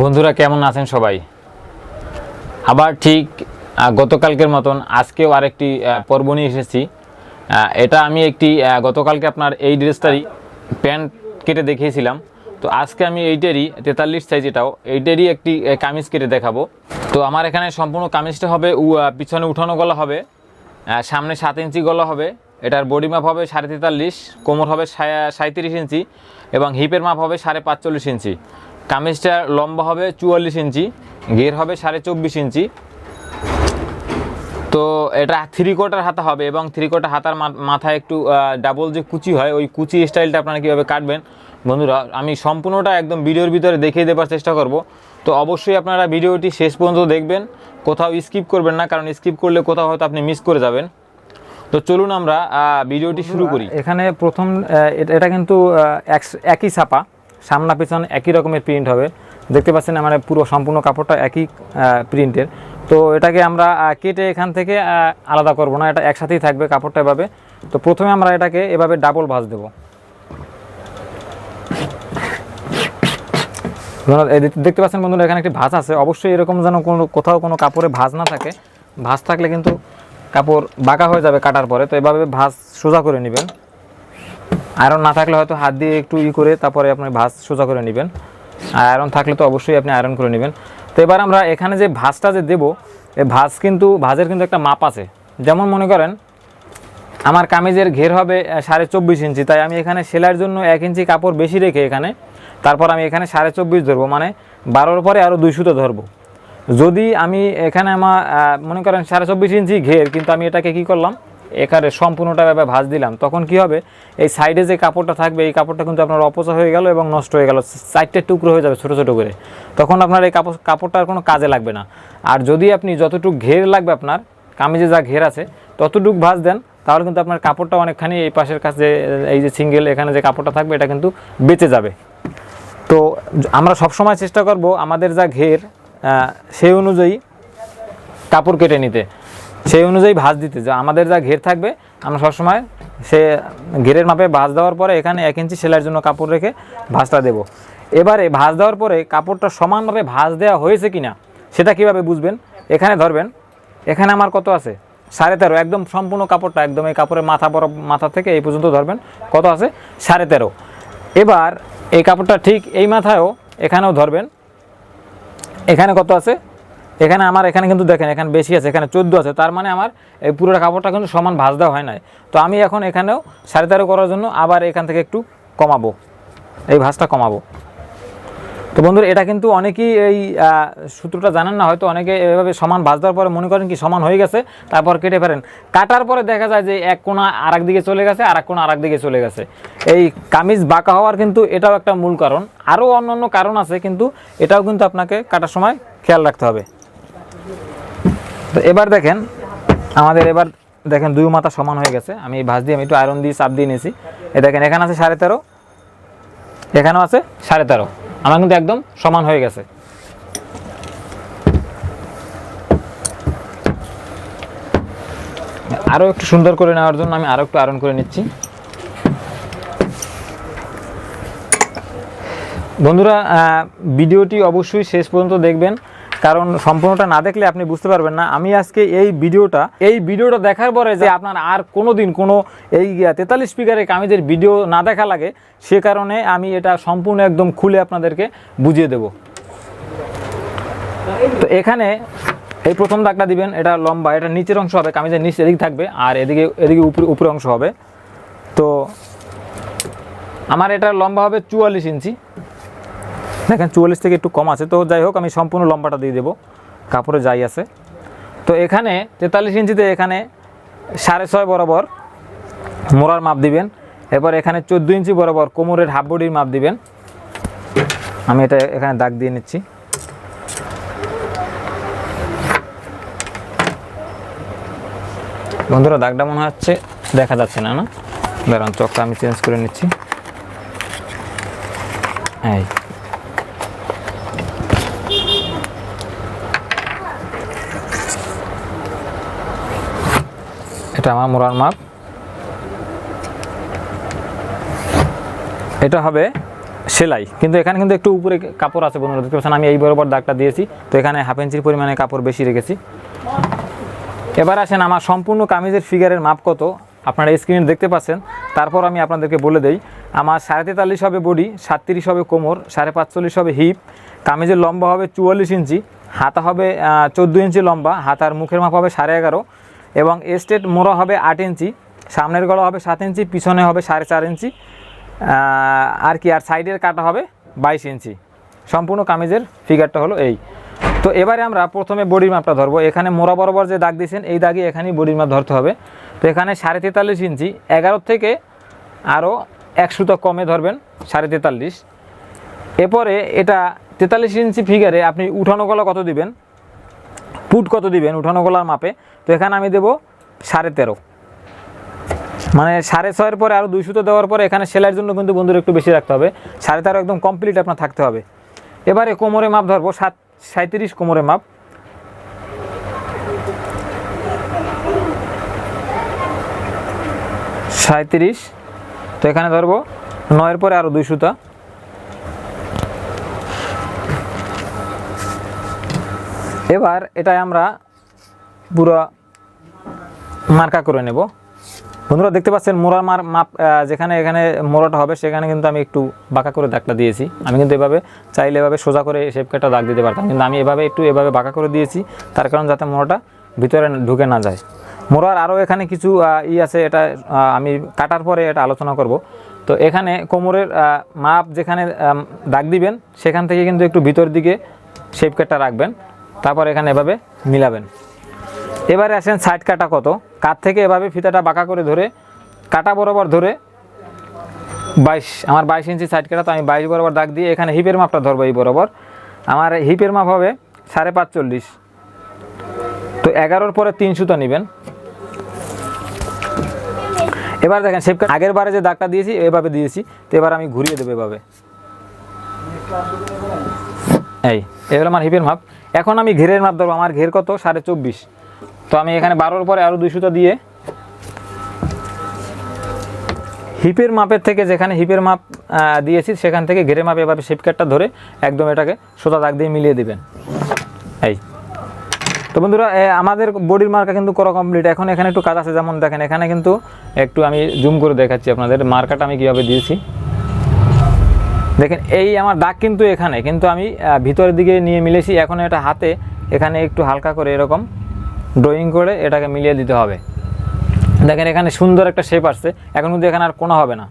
বন্ধুরা, কেমন আছেন সবাই? আবার ঠিক গতকালকের মতন আজকেও আরেকটি পর্ব নিয়ে এসেছি। এটা আমি একটি গতকালকে আপনার এই ড্রেসটারই প্যান্ট কেটে দেখিয়েছিলাম। তো আজকে আমি এইটারই তেতাল্লিশ সাইজ এটাও, এইটারই একটি কামিজ কেটে দেখাবো। তো আমার এখানে সম্পূর্ণ কামিজটা হবে পিছনে উঠানো গলা হবে সামনে সাত ইঞ্চি গলা হবে, এটার বডি মাপ হবে সাড়ে তেতাল্লিশ, কোমর হবে সাঁত্রিশ ইঞ্চি, এবং হিপের মাপ হবে সাড়ে পাঁচচল্লিশ ইঞ্চি। কামিজটার লম্বা হবে চুয়াল্লিশ ইঞ্চি ঘের হবে সাড়ে চব্বিশ ইঞ্চি। তো এটা থ্রি কোয়ার্টার হাতা হবে এবং থ্রি কোয়ার্টার হাতার মাথায় একটু ডাবল যে কুচি হয় ওই কুচি স্টাইলটা আপনারা কীভাবে কাটবেন? বন্ধুরা আমি সম্পূর্ণটা একদম ভিডিওর ভিতরে দেখিয়ে দেওয়ার চেষ্টা করব। তো অবশ্যই আপনারা ভিডিওটি শেষ পর্যন্ত দেখবেন কোথাও স্কিপ করবেন না কারণ স্কিপ করলে কোথাও হয়তো আপনি মিস করে যাবেন। তো চলুন আমরা ভিডিওটি শুরু করি। এখানে প্রথম এটা- এটা কিন্তু এক- একই ছাপা। সামনা পিছন একই রকমের প্রিন্ট হবে। দেখতে পাচ্ছেন আমার পুরো সম্পূর্ণ কাপড়টা একই প্রিন্টের তো এটাকে আমরা কেটে এখান থেকে আলাদা করব না, এটা একসাথেই থাকবে কাপড়টা এভাবে। তো প্রথমে আমরা এটাকে এভাবে ডাবল ভাঁজ দেবো। দেখতে পাচ্ছেন বন্ধুরা, এখানে একটি ভাঁজ আছে। অবশ্যই এরকম যেন কোনো, কোথাও কোনো কাপড়ে ভাঁজ না থাকে। ভাঁজ থাকলে কিন্তু কাপড় বাঁকা হয়ে যাবে কাটার পরে। তো এভাবে ভাঁজ সোজা করে নেবেন। আয়রন না থাকলে হয়তো হাত দিয়ে একটু ই করে তারপরে আপনি ভাঁজ সোজা করে নেবেন। আর আয়রন থাকলে তো অবশ্যই আপনি আয়রন করে নেবেন। তো এবার আমরা এখানে যে ভাঁজটা যে দেবো এই ভাঁজ কিন্তু, ভাঁজের কিন্তু একটা মাপ আছে। যেমন মনে করেন, আমার কামিজের ঘের হবে সাড়ে চব্বিশ ইঞ্চি। তাই আমি এখানে সেলাইয়ের জন্য এক ইঞ্চি কাপড় বেশি রেখে এখানে, তারপর আমি এখানে সাড়ে চব্বিশ ধরবো। মানে বারোর পরে আরও দুই সুতো ধরবো। যদি আমি এখানে আমার মনে করেন সাড়ে চব্বিশ ইঞ্চি ঘের, কিন্তু আমি এটাকে কি করলাম এখানে সম্পূর্ণটা এভাবে ভাঁজ দিলাম, তখন কি হবে? এই সাইডে যে কাপড়টা থাকবে, এই কাপড়টা কিন্তু আপনার অপচয় হয়ে গেল এবং নষ্ট হয়ে গেল, সাইডটা টুকরো হয়ে যাবে ছোটো ছোটো করে। তখন আপনার এই কাপড়, কাপড়টা আর কোনো কাজে লাগবে না। আর যদি আপনি যতটুকু ঘের লাগবে আপনার, কামিজে যা ঘের আছে, ততটুকু ভাঁজ দেন, তাহলে কিন্তু আপনার কাপড়টা অনেকখানি এই পাশের কাছে এই যে সিঙ্গেল এখানে যে কাপড়টা থাকবে, এটা কিন্তু বেঁচে যাবে। তো আমরা সবসময় চেষ্টা করব আমাদের যা ঘের সেই অনুযায়ী কাপড় কেটে নিতে। সেই অনুযায়ী ভাঁজ দিতে। যা আমাদের যা ঘের থাকবে, আমরা সবসময় সে ঘেরের মাপে ভাঁজ দেওয়ার পরে এখানে এক ইঞ্চি সেলাইয়ের জন্য কাপড় রেখে ভাঁজটা দেবো। এবারে ভাঁজ দেওয়ার পরে কাপড়টা সমানভাবে ভাঁজ দেওয়া হয়েছে কি না সেটা কীভাবে বুঝবেন? এখানে ধরবেন, এখানে আমার কত আছে? সাড়ে তেরো, একদম সম্পূর্ণ কাপড়টা, একদম এই কাপড়ের মাথা বড় মাথা থেকে এই পর্যন্ত ধরবেন, কত আছে? সাড়ে তেরো। এবার এই কাপড়টা ঠিক এই মাথায়ও এখানেও ধরবেন, এখানে কত আছে? এখানে আমার, এখানে কিন্তু দেখেন, এখানে বেশি আছে, এখানে চোদ্দ আছে। তার মানে আমার এই পুরো কাপড়টা কিন্তু সমান ভাজ দেওয়া হয় নাই। তো আমি এখন এখানেও সাড়ে তেরো করার জন্য আবার এখান থেকে একটু কমাবো। এই ভাজটা কমাবো। তো বন্ধুরা, এটা কিন্তু অনেকেই এই সূত্রটা জানেন না, হয়তো অনেকে এভাবে সমান ভাজ দেওয়ার পরে মনে করেন কি সমান হয়ে গেছে, তারপর কেটে ফেলেন। কাটার পরে দেখা যায় যে এক কোণা আর দিকে চলে গেছে আর এক কোণা আর দিকে চলে গেছে। এই কামিজ বাঁকা হওয়ার কিন্তু এটাও একটা মূল কারণ। আরও অন্য অন্য কারণ আছে, কিন্তু এটাও কিন্তু আপনাকে কাটার সময় খেয়াল রাখতে হবে। তো এবার দেখেন, আমাদের এবার দেখেন দুই মাথা সমান হয়ে গেছে। আমি ভাঁজ দিয়ে, আমি একটু আয়রন দিয়ে চাপ দিয়ে নিয়েছি। এ দেখেন, এখানে আছে সাড়ে তেরো, এখানেও আছে সাড়ে তেরো। আমার কিন্তু একদম সমান হয়ে গেছে। আরও একটু সুন্দর করে নেওয়ার জন্য আমি আরও একটু আয়রন করে নিচ্ছি। বন্ধুরা ভিডিওটি অবশ্যই শেষ পর্যন্ত দেখবেন। কারণ সম্পূর্ণটা না দেখলে আপনি বুঝতে পারবেন না। আমি আজকে এই ভিডিওটা এই ভিডিওটা দেখার পরে যে আপনার আর কোনো দিন কোনো এই তেতাল্লিশ স্পিকারের কামিজের ভিডিও না দেখা লাগে, সে কারণে আমি এটা সম্পূর্ণ একদম খুলে আপনাদেরকে বুঝিয়ে দেব। তো এখানে এই প্রথম দাগটা দিবেন, এটা লম্বা, এটা নিচের অংশ হবে, কামিজের নিচ এদিকে থাকবে, আর এদিকে এদিকে উপরে উপরে অংশ হবে। তো আমার এটা লম্বা হবে চুয়াল্লিশ ইঞ্চি। দেখেন চুয়াল্লিশ থেকে একটু কম আছে। তো যাই হোক, আমি সম্পূর্ণ লম্বাটা দিয়ে দেবো। কাপড়ে যাই আছে। তো এখানে তেতাল্লিশ ইঞ্চিতে এখানে সাড়ে ছয় বরাবর মোড়ার মাপ দিবেন। এরপর এখানে চোদ্দ ইঞ্চি বরাবর কোমরের হাফ বডির মাপ দিবেন। আমি এটা এখানে দাগ দিয়ে নিচ্ছি। বন্ধুরা, দাগটা মনে হচ্ছে দেখা যাচ্ছে না না? দাঁড়ান, চকটা আমি চেঞ্জ করে নিচ্ছি। এই। এটা আমার মোড়ার মাপ। এটা হবে সেলাই। কিন্তু এখানে কিন্তু একটু উপরে কাপড় আছে বন্ধুরা, দেখতে পাচ্ছেন? আমি এই বরাবর দাগটা দিয়েছি। তো এখানে হাফ ইঞ্চির পরিমাণে কাপড় বেশি রেখেছি। এবার আসেন, আমার সম্পূর্ণ কামিজের ফিগারের মাপ কত? আপনারা স্ক্রিনে দেখতে পাচ্ছেন। তারপর আমি আপনাদেরকে বলে দেই, আমার সাড়ে তেতাল্লিশ হবে বডি সাতত্রিশ হবে কোমর, সাড়ে পাঁচচল্লিশ হবে হিপ কামিজের লম্বা হবে চুয়াল্লিশ ইঞ্চি হাতা হবে চোদ্দ ইঞ্চি লম্বা, হাতার মুখের মাপ হবে সাড়ে এগারো। এবং এস্টেট মোড়া হবে আট ইঞ্চি, সামনের গলা হবে সাত ইঞ্চি, পিছনে হবে সাড়ে চার ইঞ্চি আর কি, আর সাইডের কাটা হবে বাইশ ইঞ্চি। সম্পূর্ণ কামিজের ফিগারটা হলো এই। তো এবারে আমরা প্রথমে বডির মাপটা ধরবো। এখানে মোড়া বরাবর যে দাগ দিয়েছেন, এই দাগে এখানেই বডির মাপ ধরতে হবে। তো এখানে সাড়ে তেতাল্লিশ ইঞ্চি, এগারো থেকে আরও এক সুতো কমে ধরবেন সাড়ে তেতাল্লিশ। এরপরে এটা তেতাল্লিশ ইঞ্চি ফিগারে আপনি উঠানো গলা কত দিবেন? ফুট কত দিবেন? উঠানো গলার মাপে। তো এখানে আমি দেবো সাড়ে তেরো। মানে সাড়ে ছয়ের পরে আরও দুই সুতো দেওয়ার পরে এখানে সেলাইয়ের জন্য কিন্তু বন্ধুরা একটু বেশি রাখতে হবে। সাড়ে তেরো একদম কমপ্লিট আপনার থাকতে হবে। এবারে কোমরে মাপ ধরবো, সাত সাঁত্রিশ কোমরে মাপ। সাঁত্রিশ তো এখানে ধরবো, নয়ের পরে আরও দুই এবার এটাই আমরা পুরো মার্কা করে নেব। বন্ধুরা, দেখতে পাচ্ছেন মোড়ার মার মাপ যেখানে এখানে মোড়াটা হবে, সেখানে কিন্তু আমি একটু বাঁকা করে দাগটা দিয়েছি। আমি কিন্তু এভাবে চাইলে এভাবে সোজা করে শেপ কাটা দাগ দিতে পারতাম, কিন্তু আমি এভাবে একটু এভাবে বাঁকা করে দিয়েছি, তার কারণ যাতে মোড়াটা ভিতরে ঢুকে না যায়। মোড়ার আরও এখানে কিছু ই আছে, এটা আমি কাটার পরে এটা আলোচনা করব। তো এখানে কোমরের মাপ যেখানে দাগ দিবেন, সেখান থেকে কিন্তু একটু ভিতর দিকে শেপ কাটটা রাখবেন। তারপর এখানে এভাবে মিলাবেন। এবারে আসেন সাইড কাটা কত? কাত থেকে এভাবে ফিতাটা বাঁকা করে ধরে, কাটা বরাবর ধরে বাইশ, আমার বাইশ ইঞ্চি সাইড কাটা, তো আমি বাইশ বরাবর দাগ দিয়ে এখানে হিপের মাপটা ধরবো এই বরাবর। আমার হিপের মাপ হবে সাড়ে পাঁচচল্লিশ। তো এগারোর পরে তিন সুতো নেবেন। এবার দেখেন শেপ আগের বারে যে দাগটা দিয়েছি, এভাবে দিয়েছি, তো এবার আমি ঘুরিয়ে দেবো এভাবে। এই হলো আমার হিপের মাপ। এখন আমি ঘেরের মাপ ধরবো, আমার ঘের কত? সাড়ে চব্বিশ। তো আমি এখানে বারোর পরে আরও দুই সুতো দিয়ে হিপের মাপের থেকে যেখানে হিপের মাপ দিয়েছি, সেখান থেকে ঘেরের মাপ এভাবে শিপকাটটা ধরে একদম এটাকে সোজা দাগ দিয়ে মিলিয়ে দিবেন। এই। তো বন্ধুরা আমাদের বডির মার্কা কিন্তু করা কমপ্লিট এখন এখানে একটু কাজ আছে, যেমন দেখেন, এখানে কিন্তু একটু আমি জুম করে দেখাচ্ছি আপনাদের, মার্কাটা আমি কীভাবে দিয়েছি। দেখেন, এই আমার দাগ কিন্তু এখানে, কিন্তু আমি ভিতরের দিকে নিয়ে মিলেছি, এখন এটা হাতে, এখানে একটু হালকা করে এরকম ড্রয়িং করে এটাকে মিলিয়ে দিতে হবে। দেখেন, এখানে সুন্দর একটা শেপ আসছে, এখন কিন্তু এখানে আর কোনো হবে না।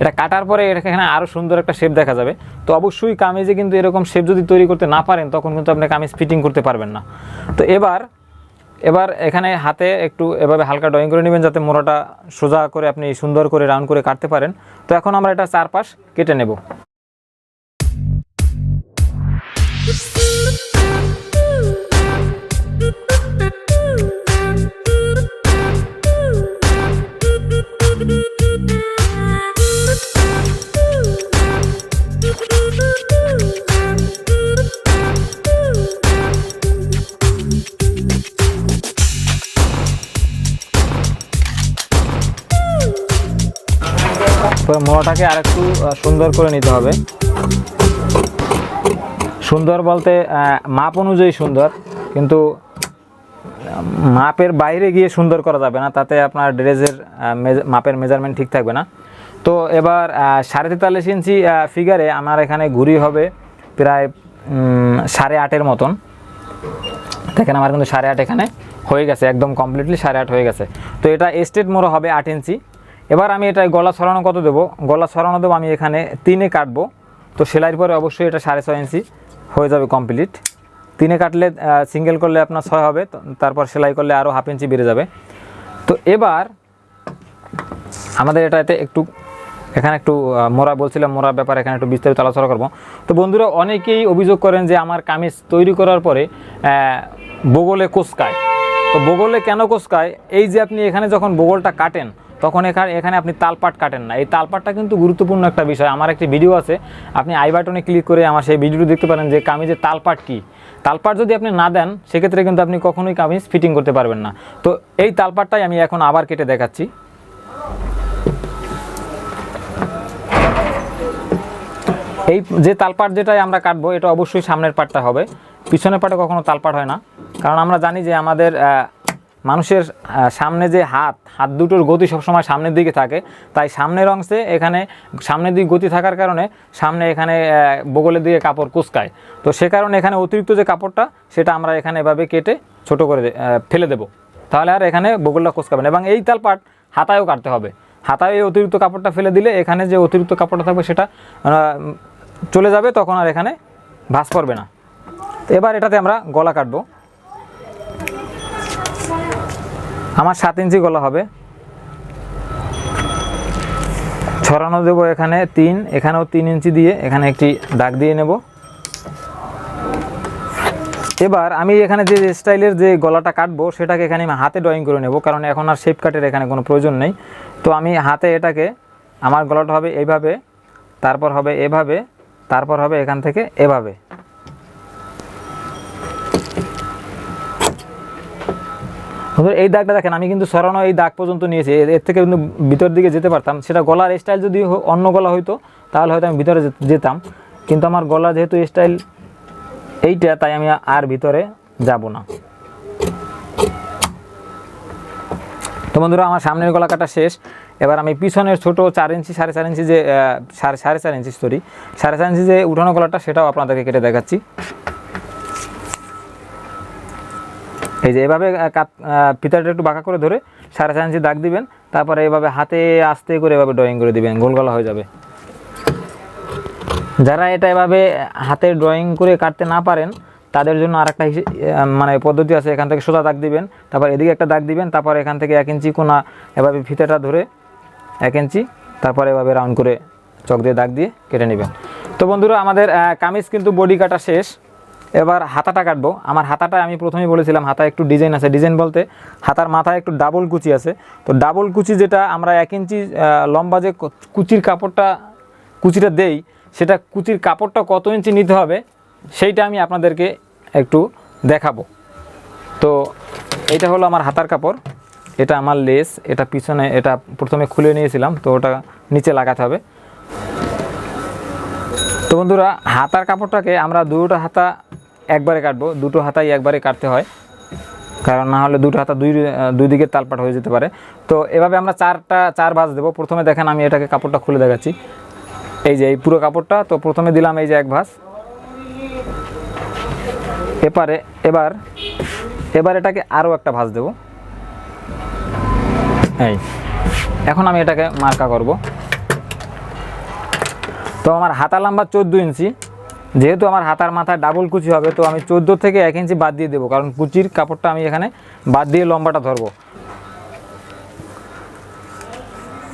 এটা কাটার পরে এখানে আরও সুন্দর একটা শেপ দেখা যাবে। তো অবশ্যই কামিজে কিন্তু এরকম শেপ যদি তৈরি করতে না পারেন, তখন কিন্তু আপনি কামিজ ফিটিং করতে পারবেন না। তো এবার এবার এখানে হাতে একটু এভাবে হালকা ড্রয়িং করে নেবেন যাতে মোড়াটা সোজা করে আপনি সুন্দর করে রাউন্ড করে কাটতে পারেন। তো এখন আমরা এটা চারপাশ কেটে নেব। তো মোড়াটাকে আরেকটু সুন্দর করে নিতে হবে। সুন্দর বলতে মাপ অনুযায়ী সুন্দর, কিন্তু মাপের বাইরে গিয়ে সুন্দর করা যাবে না, তাতে আপনার ড্রেসের মাপের মেজারমেন্ট ঠিক থাকবে না। তো এবার সাড়ে তেতাল্লিশ ইঞ্চি ফিগারে আমার এখানে ঘুরি হবে প্রায় সাড়ে আটের মতন। দেখেন আমার কিন্তু সাড়ে আট এখানে হয়ে গেছে, একদম কমপ্লিটলি সাড়ে আট হয়ে গেছে। তো এটা এস্টেট মোড়ো হবে আট ইঞ্চি। এবার আমি এটা গলা ছড়ানো কত দেবো? গলা ছড়ানো দেবো আমি এখানে তিনে কাটবো। তো সেলাইয়ের পরে অবশ্যই এটা সাড়ে ছয় ইঞ্চি। হয়ে যাবে কমপ্লিট তিনে কাটলে সিঙ্গেল করলে আপনার ছয় হবে তারপর সেলাই করলে আরও হাফ ইঞ্চি বেড়ে যাবে। তো এবার আমাদের এটাতে একটু, এখানে একটু মোড়া বলছিলাম মোড়ার ব্যাপারে এখানে একটু বিস্তারিত আলোচনা করব। তো বন্ধুরা, অনেকেই অভিযোগ করেন যে আমার কামিজ তৈরি করার পরে বগলে কোসকায়। তো বগলে কেন কোসকায়? এই যে আপনি এখানে যখন বগলটা কাটেন তখন এখানে এখানে আপনি তালপাট কাটেন না। এই তালপাটটা কিন্তু গুরুত্বপূর্ণ একটা বিষয়। আমার একটি ভিডিও আছে। আপনি আই বাটনে ক্লিক করে আমার সেই ভিডিওটি দেখতে পারেন যে কামিজের তালপাট কী। তালপাট যদি আপনি না দেন, সেক্ষেত্রে কিন্তু আপনি কখনোই কামিজ ফিটিং করতে পারবেন না। তো এই তালপাটটাই আমি এখন আবার কেটে দেখাচ্ছি। এই যে তালপাট যেটাই আমরা কাটবো, এটা অবশ্যই সামনের পাটটা হবে। পিছনের পাটে কখনো তালপাট হয় না। কারণ আমরা জানি যে আমাদের মানুষের সামনে যে হাত হাত দুটোর গতি সবসময় সামনের দিকে থাকে। তাই সামনের অংশে এখানে, সামনের দিকে গতি থাকার কারণে সামনে এখানে বগলের দিকে কাপড় কুচকায়। তো সে কারণে এখানে অতিরিক্ত যে কাপড়টা, সেটা আমরা এখানে এভাবে কেটে ছোট করে ফেলে দেবো। তাহলে আর এখানে বগলটা কুচকাবে না। এবং এই তাল পাট হাতায়ও কাটতে হবে। হাতায় এই অতিরিক্ত কাপড়টা ফেলে দিলে এখানে যে অতিরিক্ত কাপড়টা থাকবে সেটা চলে যাবে, তখন আর এখানে ভাঁজ পড়বে না। এবার এটাতে আমরা গলা কাটবো। আমার সাত ইঞ্চি গলা হবে। ছড়ানো দেবো এখানে তিন, এখানেও তিন ইঞ্চি দিয়ে এখানে একটি দাগ দিয়ে নেব। এবার আমি এখানে যে স্টাইলের যে গলাটা কাটবো, সেটাকে এখানে আমি হাতে ড্রয়িং করে নেব, কারণ এখন আর শেপ কাটের এখানে কোনো প্রয়োজন নেই। তো আমি হাতে এটাকে, আমার গলাটা হবে এইভাবে তারপর হবে এভাবে, তারপর হবে এখান থেকে এভাবে। এই দাগটা দেখেন, আমি কিন্তু সরানো এই দাগ পর্যন্ত নিয়েছি। এর থেকে কিন্তু ভিতর দিকে যেতে পারতাম। সেটা গলার স্টাইল যদি অন্য গলা হইতো, তাহলে হয়তো আমি ভিতরে যেতাম। কিন্তু আমার গলা যেহেতু স্টাইল এইটা, তাই আমি আর ভিতরে যাব না। তো বন্ধুরা, আমার সামনের গলা কাটা শেষ। এবার আমি পিছনের ছোট চার ইঞ্চি, সাড়ে চার ইঞ্চি যে সাড়ে সাড়ে চার ইঞ্চি সরি সাড়ে চার ইঞ্চি যে উঠানো গলাটা, সেটাও আপনাদেরকে কেটে দেখাচ্ছি। এই যে এভাবে কাত পিতাটা একটু বাঁকা করে ধরে সাড়ে চার ইঞ্চি দাগ দিবেন তারপরে এভাবে হাতে আস্তে করে এভাবে ড্রয়িং করে দিবেন গোল গলা হয়ে যাবে। যারা এটা এভাবে হাতে ড্রয়িং করে কাটতে না পারেন তাদের জন্য হিসে- আহ, মানে পদ্ধতি আছে এখান থেকে সোজা দাগ দিবেন তারপর এদিকে একটা দাগ দিবেন তারপর এখান থেকে এক ইঞ্চি কোনা এভাবে ফিতেটা ধরে এক ইঞ্চি তারপর এভাবে রাউন্ড করে চক দিয়ে দাগ দিয়ে কেটে নেবেন। তো বন্ধুরা আমাদের কামিজ কিন্তু বডি কাটা শেষ। এবার হাতাটা কাটবো। আমার হাতাটা আমি প্রথমেই বলেছিলাম, হাতা একটু ডিজাইন আছে। ডিজাইন বলতে হাতার মাথায় একটু ডাবল কুচি আছে। তো ডাবল কুচি যেটা আমরা এক ইঞ্চি লম্বা যে কুচির কাপড়টা, কুচিটা দেই, সেটা কুচির কাপড়টা কত ইঞ্চি নিতে হবে, সেইটা আমি আপনাদেরকে একটু দেখাবো। তো এটা হলো আমার হাতার কাপড়। এটা আমার লেস এটা পিছনে, এটা প্রথমে খুলে নিয়েছিলাম, তো ওটা নিচে লাগাতে হবে। তো বন্ধুরা, হাতার কাপড়টাকে আমরা দুটো হাতা একবারে কাটবো, দুটো হাতাই একবারে কাটতে হয়। কারণ না হলে দুটো হাতা দুই দুই দিকে তালপাট হয়ে যেতে পারে। তো এভাবে আমরা চারটা, চার ভাঁজ দেবো। প্রথমে দেখেন আমি এটাকে কাপড়টা খুলে দেখাচ্ছি। এই যে এই পুরো কাপড়টা, তো প্রথমে দিলাম এই যে এক ভাঁজ। এপারে, এবার এবার এটাকে আরও একটা ভাঁজ দেব। এই, এখন আমি এটাকে মার্কা করব। তো আমার হাতা লম্বা চোদ্দ ইঞ্চি। যেহেতু আমার হাতার মাথায় ডাবল কুচি হবে, তো আমি চোদ্দ থেকে এক ইঞ্চি বাদ দিয়ে দেবো। কারণ কুচির কাপড়টা আমি এখানে বাদ দিয়ে লম্বাটা ধরবো।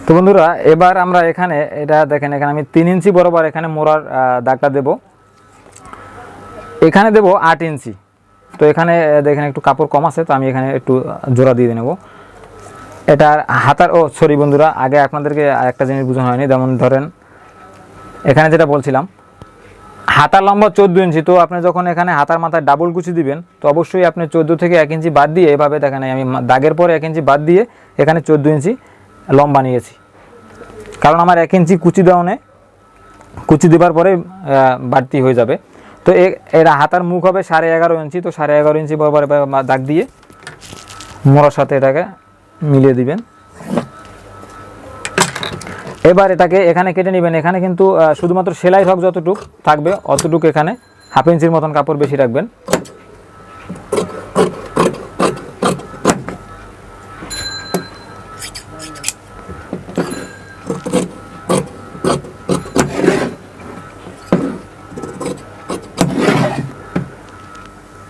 তো বন্ধুরা, এবার আমরা এখানে, এটা দেখেন, এখানে আমি তিন ইঞ্চি বরাবর এখানে মোড়ার দাগটা দেব। এখানে দেব আট ইঞ্চি। তো এখানে দেখেন, একটু কাপড় কম আছে, তো আমি এখানে একটু জোড়া দিয়ে নেব। এটার হাতার, ও সরি বন্ধুরা, আগে আপনাদেরকে একটা জিনিস বোঝানো হয়নি, যেমন ধরেন, এখানে যেটা বলছিলাম হাতার লম্বা চোদ্দ ইঞ্চি, তো আপনি যখন এখানে হাতার মাথায় ডাবল কুচি দিবেন, তো অবশ্যই আপনি চোদ্দ থেকে এক ইঞ্চি বাদ দিয়ে এভাবে দেখেন, আমি দাগের পরে এক ইঞ্চি বাদ দিয়ে এখানে চোদ্দ ইঞ্চি লম্বা নিয়েছি। কারণ আমার এক ইঞ্চি কুচি দেওয়ানে কুচি দেবার পরে বাড়তি হয়ে যাবে। তো এরা হাতার মুখ হবে সাড়ে এগারো ইঞ্চি, তো সাড়ে এগারো ইঞ্চি বরাবর দাগ দিয়ে মোড়ার সাথে এটাকে মিলিয়ে দিবেন। এবার এটাকে এখানে কেটে নেবেন। এখানে কিন্তু শুধুমাত্র সেলাই ভাগ যতটুক থাকবে, অতটুকু এখানে হাফ ইঞ্চির মতন কাপড় বেশি রাখবেন।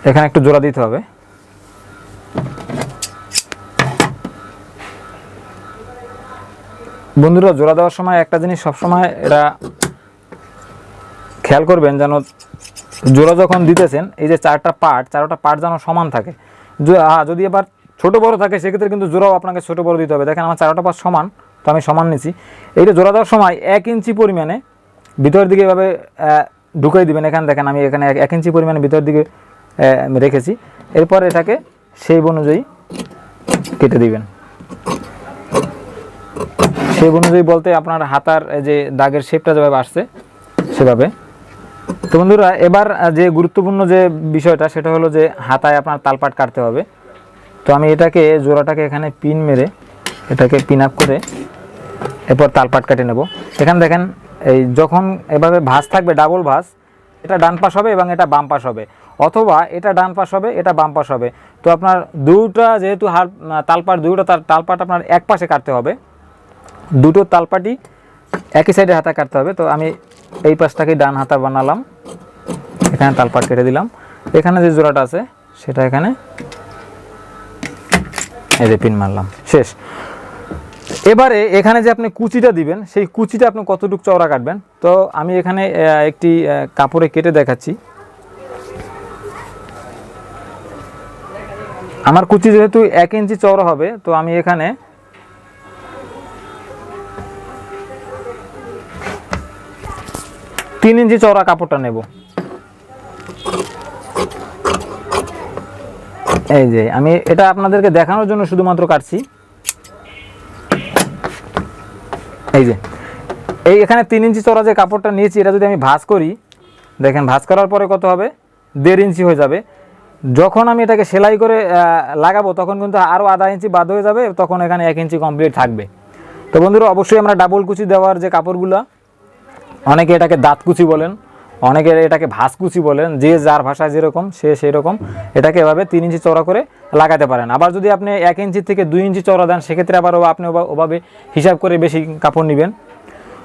এখানে একটু জোড়া দিতে হবে। বন্ধুরা, জোড়া দেওয়ার সময় একটা জিনিস সবসময় এটা খেয়াল করবেন যেন জোড়া যখন দিতেছেন, এই যে চারটা পার্ট চারটা পার্ট যেন সমান থাকে। যদি এবার ছোট বড় থাকে, সেক্ষেত্রে কিন্তু জোড়াও আপনাকে ছোট বড় দিতে হবে। দেখেন, আমার চারটা পার্ট সমান, তো আমি সমান নিচ্ছি এইটা জোড়া দেওয়ার সময় এক ইঞ্চি পরিমাণে ভিতরের দিকে এভাবে ঢুকিয়ে দিবেন। এখানে দেখেন, আমি এখানে এক- ইঞ্চি পরিমাণে ভিতরের দিকে রেখেছি। এরপর এটাকে সেই অনুযায়ী কেটে দিবেন। সেই অনুযায়ী বলতে আপনার হাতার যে দাগের শেপটা যেভাবে আসছে, সেভাবে। তো বন্ধুরা, এবার যে গুরুত্বপূর্ণ যে বিষয়টা, সেটা হলো যে হাতায় আপনার তালপাট কাটতে হবে। তো আমি এটাকে, জোড়াটাকে এখানে পিন মেরে এটাকে পিন আপ করে এরপর তালপাট কেটে নেব। এখানে দেখেন, এই যখন এভাবে ভাঁজ থাকবে ডাবল ভাঁজ, এটা ডান পাশ হবে এবং এটা বাম পাশ হবে। অথবা এটা ডান পাশ হবে, এটা বাম পাশ হবে। তো আপনার দুটা যেহেতু হার তালপাট দুটো তার, তালপাট আপনার এক পাশে কাটতে হবে। দুটো তালপাটি একই সাইডে হাতা কাটতে হবে। তো আমি এই পাশটাকে ডান হাতা বানালাম। এখানে তালপাট কেটে দিলাম। এখানে যে জোড়াটা আছে, সেটা এখানে এই যে পিন মারলাম। শেষ। এবারে এখানে যে আপনি কুচিটা দিবেন, সেই কুচিটা আপনি কতটুকু চওড়া কাটবেন? তো আমি এখানে একটি কাপড়ে কেটে দেখাচ্ছি। আমার কুচি যেহেতু এক ইঞ্চি চওড়া হবে, তো আমি এখানে তিন ইঞ্চি চওড়া কাপড়টা নেব। এই যে, আমি এটা আপনাদেরকে দেখানোর জন্য শুধুমাত্র কাটছি। এই যে, এই এখানে তিন ইঞ্চি চড়া যে কাপড়টা নিয়েছি, এটা যদি আমি ভাঁজ করি, দেখেন ভাঁজ করার পরে কত হবে? দেড় ইঞ্চি হয়ে যাবে। যখন আমি এটাকে সেলাই করে লাগাবো, তখন কিন্তু আরও আধা ইঞ্চি বাদ হয়ে যাবে, তখন এখানে এক ইঞ্চি কমপ্লিট থাকবে। তো বন্ধুরা, অবশ্যই আমরা ডাবল কুচি দেওয়ার যে কাপড়গুলো অনেকে এটাকে দাঁত কুচি বলেন, অনেকে এটাকে ভাস কুচি বলেন, যে যার ভাষায় যেরকম, সে সেই রকম এটাকে এভাবে তিন ইঞ্চি চড়া করে লাগাতে পারেন। আবার যদি আপনি এক ইঞ্চি থেকে দুই ইঞ্চি চড়া দেন, সেক্ষেত্রে আবার আপনি ওভাবে হিসাব করে বেশি কাপড় নেবেন।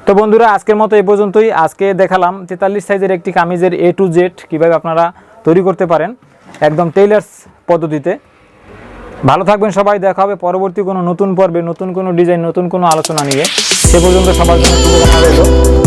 তো বন্ধুরা, আজকের মতো এই পর্যন্তই। আজকে দেখালাম তেতাল্লিশ সাইজের একটি কামিজের এ টু জেড কীভাবে আপনারা তৈরি করতে পারেন একদম টেইলার্স পদ্ধতিতে। ভালো থাকবেন সবাই, দেখা হবে পরবর্তী কোনো নতুন পর্বে, নতুন কোনো ডিজাইন নতুন কোনো আলোচনা নিয়ে। সে পর্যন্ত সবার জন্য